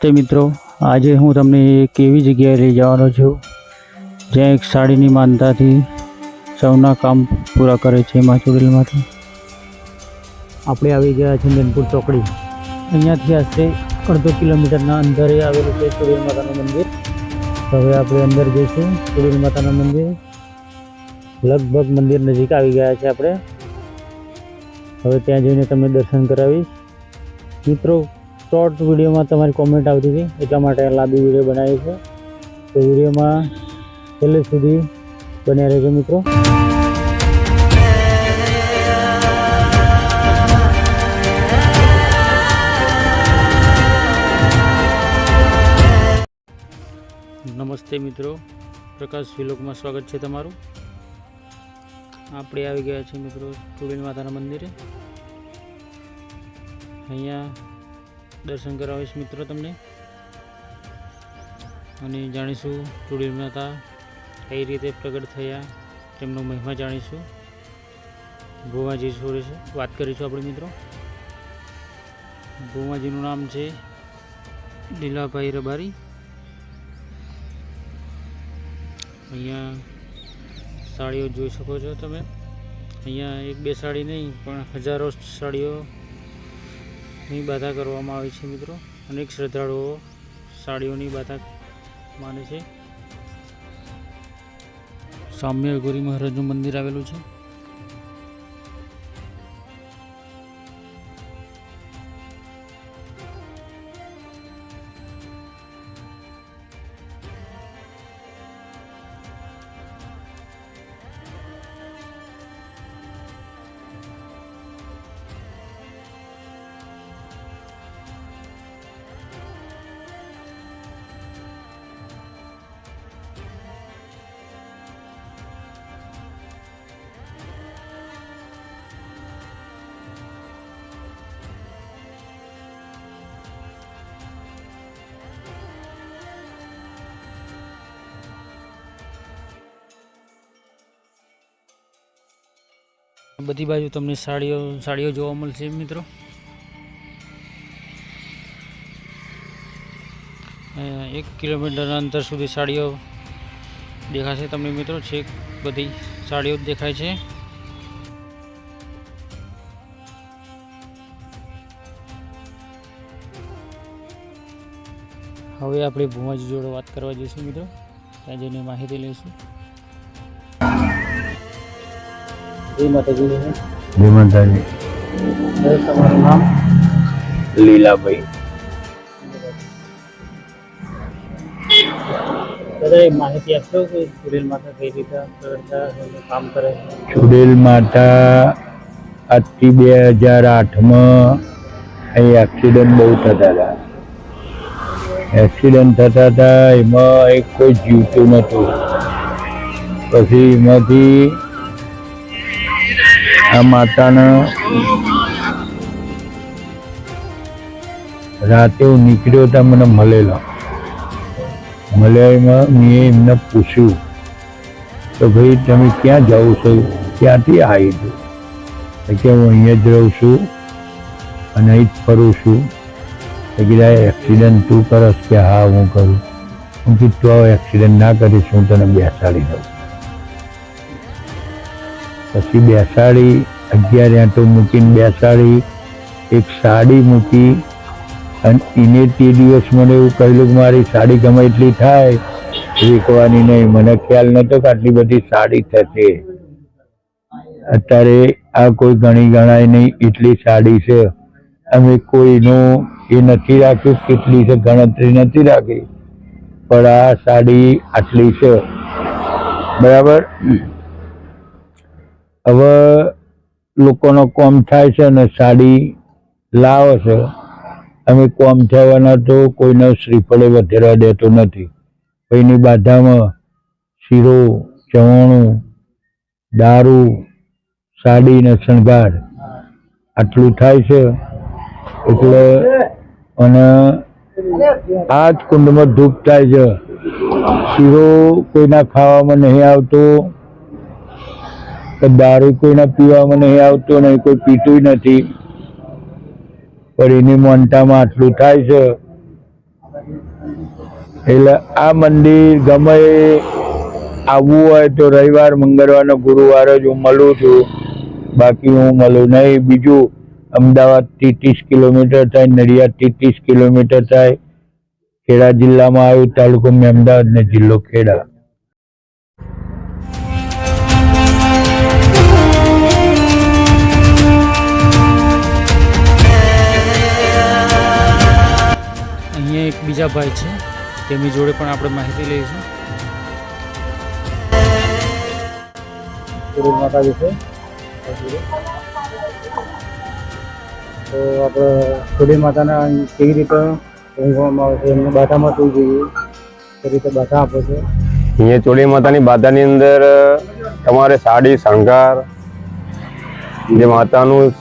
નમસ્તે મિત્રો. આજે હું તમને એક એવી જગ્યાએ લઈ જવાનો છું જ્યાં એક સાડીની માનતાથી સૌના કામ પૂરા કરે છે માચુડેલમાંથી આપણે આવી ગયા છે મેનપુર ચોકડી. અહીંયાથી આશરે અડધો કિલોમીટરના અંદરે આવેલું છે ચુડેલ માતાનું મંદિર. હવે આપણે અંદર જઈશું ચુડેલ માતાનું મંદિર. લગભગ મંદિર નજીક આવી ગયા છે આપણે. હવે ત્યાં જઈને તમને દર્શન કરાવીશ. મિત્રો શોર્ટ વિડીયોમાં તમારી કોમેન્ટ આવતી હતી, એટલા માટે લાંબી વીડિયો બનાવી છે. તો વિડીયોમાં છેલ્લે સુધી બન્યા રહેજો મિત્રો. નમસ્તે મિત્રો, પ્રકાશ વિલોકમાં સ્વાગત છે તમારું. આપણે આવી ગયા છીએ મિત્રો ચુડીલ માતાના મંદિરે. અહીંયા દર્શન કરાવીશ મિત્રો તમને. અને જાણીશું ચુડીલ માતા કઈ રીતે પ્રગટ થયા, તેમનો મહિમા જાણીશું. ભુવાજી જોડે છે. વાત કરીશું આપણે મિત્રો. ભુવાજીનું નામ છે લીલાભાઈ રબારી. અહીંયા સાડીઓ જોઈ શકો છો તમે. અહીંયા એક બે સાડી નહીં, પણ હજારો સાડીઓ ની બાધા કરવામાં આવે છે મિત્રો. અનેક શ્રદ્ધાળુઓ સાડીઓની બાધા માને છે. સામ્ય ગોરી મહારાજનું મંદિર આવેલું છે. બધી બાજુ તમને સાડીઓ સાડીઓ જોવા મળશે મિત્રો. એક કિલોમીટરના અંતર સુધી સાડીઓ દેખાશે તમને મિત્રો. છેક બધી સાડીઓ જ દેખાય છે. હવે આપણે ભુવાજી જોડે વાત કરવા જઈશું મિત્રો. ત્યાં જઈને માહિતી લઈશું. જય માતાજી. જય માતાજી. તમારું નામ? લીલાભાઈ. માહિતી આપશો કે સુરેલ માતા કઈ રીતે પ્રગટતા કામ કરે ચુડેલ માતા આજથી બે હજાર આઠમાં અહીં એક્સિડન્ટ બહુ થતા હતા. એક્સિડન્ટ થતા હતા એમાં એક કોઈ જીવતું નહોતું. પછી એમાંથી આ માતાના રાતે હું નીકળ્યો હતા મને મળેલો. મળ્યા મેં એમને પૂછ્યું તો ભાઈ, તમે ક્યાં જાઓ છો? ક્યાંથી આવી છો? કે હું અહીંયા જ રહું છું અને અહીં જ ફરું છું. કીધા એક્સિડન્ટ તું કરસ કે હા, હું કરું. હું કીધું એક્સિડન્ટ ના કરીશ, હું તને બેસાડી દઉં. પછી બેસાડી અગિયાર આંટો મૂકીને બેસાડી એક સાડી મૂકી અને એને તે દિવસ મને એવું કહેલું કે મારી સાડી ગમે એટલી થાય વેચવાની નહીં. મને ખ્યાલ નહોતો કે આટલી બધી સાડી થશે. અત્યારે આ કોઈ ગણી ગણાય નહીં એટલી સાડી છે. અમે કોઈનું એ નથી રાખ્યું, કેટલી છે ગણતરી નથી રાખી. પણ આ સાડી આટલી છે. બરાબર? હવે લોકોનો કોમ થાય છે ને સાડી લાવે છે, અમે કોમ થવાના તો કોઈને શ્રીફળે વધેરા દેતો નથી. કોઈની બાધામાં શીરો, ચવાણું, દારૂ, સાડી ને શણગાર આટલું થાય છે. એટલે અને આ જ કુંડમાં ધૂપ થાય છે. શીરો કોઈના ખાવામાં નહીં આવતો. કે દારૂ કોઈને પીવામાં નહીં આવતો નહીં કોઈ પીતું નથી. પણ એની મોનતામાં આટલું થાય છે. એટલે આ મંદિર ગમે આવવું હોય તો રવિવાર, મંગળવાર ગુરુવારે જ હું મળું છું. બાકી હું મળું નહીં. બીજું અમદાવાદથી ત્રીસ કિલોમીટર થાય નડિયાદથી ત્રીસ કિલોમીટર થાય. ખેડા જિલ્લામાં આવ્યું તાલુકો અમદાવાદ ને જિલ્લો ખેડા. અહીંયા એક બીજા ભાઈ છે. તેમની જોડે પણ આપણે માહિતી લઈશું. માતાજી છે. તો આપણે સુરત માતાના કેવી રીતે ઊંઘવામાં આવે છે? એમને બાધામાં શું જોઈએ? કઈ રીતે બાધા આપે છે? અહીંયા ચોળી માતાની બાધાની અંદર તમારે સાડી શણગાર જે માતાનું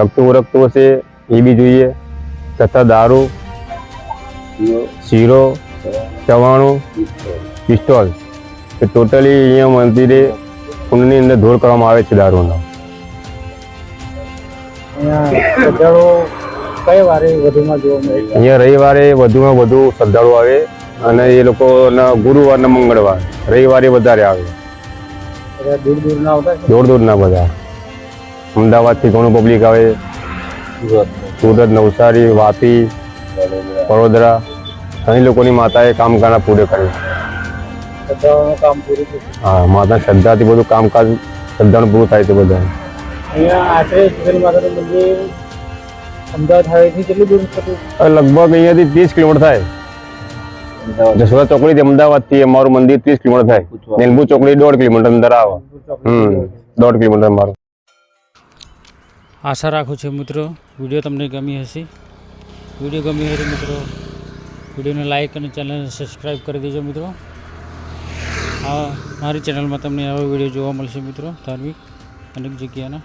લગતું ઉરકતું હશે એ બી જોઈએ. તથા દારૂ શીરો ચવાણું પિસ્તોલ. એ ટોટલી અહીંયા મંદિરે કુંડની અંદર ધોળ કરવામાં આવે છે દારૂનો. અહીંયા રવિવારે વધુમાં વધુ શ્રદ્ધાળુ આવે અને એ લોકોના ગુરુવાર ને મંગળવાર રવિવારે વધારે આવે. દૂર દૂરના બધા. અમદાવાદથી ઘણું પબ્લિક આવે. સુરત નવસારી વાપી વડોદરા ઘણી લોકોની માતાએ કામ કાના પૂરે કર્યું. શ્રદ્ધાળુઓનું કામ પૂરું થયું. હા માતા શ્રદ્ધાથી બધું કામકાજ શ્રદ્ધાનું પૂરું થાય છે બધા અહીંયા આશરે સુગરી માતાનું મંદિર અમદાવાદ હાઈવેથી કેટલું દૂર થતું? લગભગ અહીંયાથી ત્રીસ કિલોમીટર થાય. જસોદા ચોકડીથી અમદાવાદથી અમારું મંદિર ત્રીસ કિલોમીટર થાય. નીલબુ ચોકડી દોઢ કિલોમીટર અંદર આવે. હમ દોઢ કિલોમીટર મારું આશા રાખું છું મિત્રો વીડિયો તમને ગમી હશે. વીડિયો ગમ્યો હોય મિત્રો, વિડીયોને લાઈક અને ચેનલને સબસ્ક્રાઈબ કરી દેજો મિત્રો. આ મારી ચેનલમાં તમને આવા વીડિયો જોવા મળશે મિત્રો, ધાર્મિક અનેક જગ્યાના.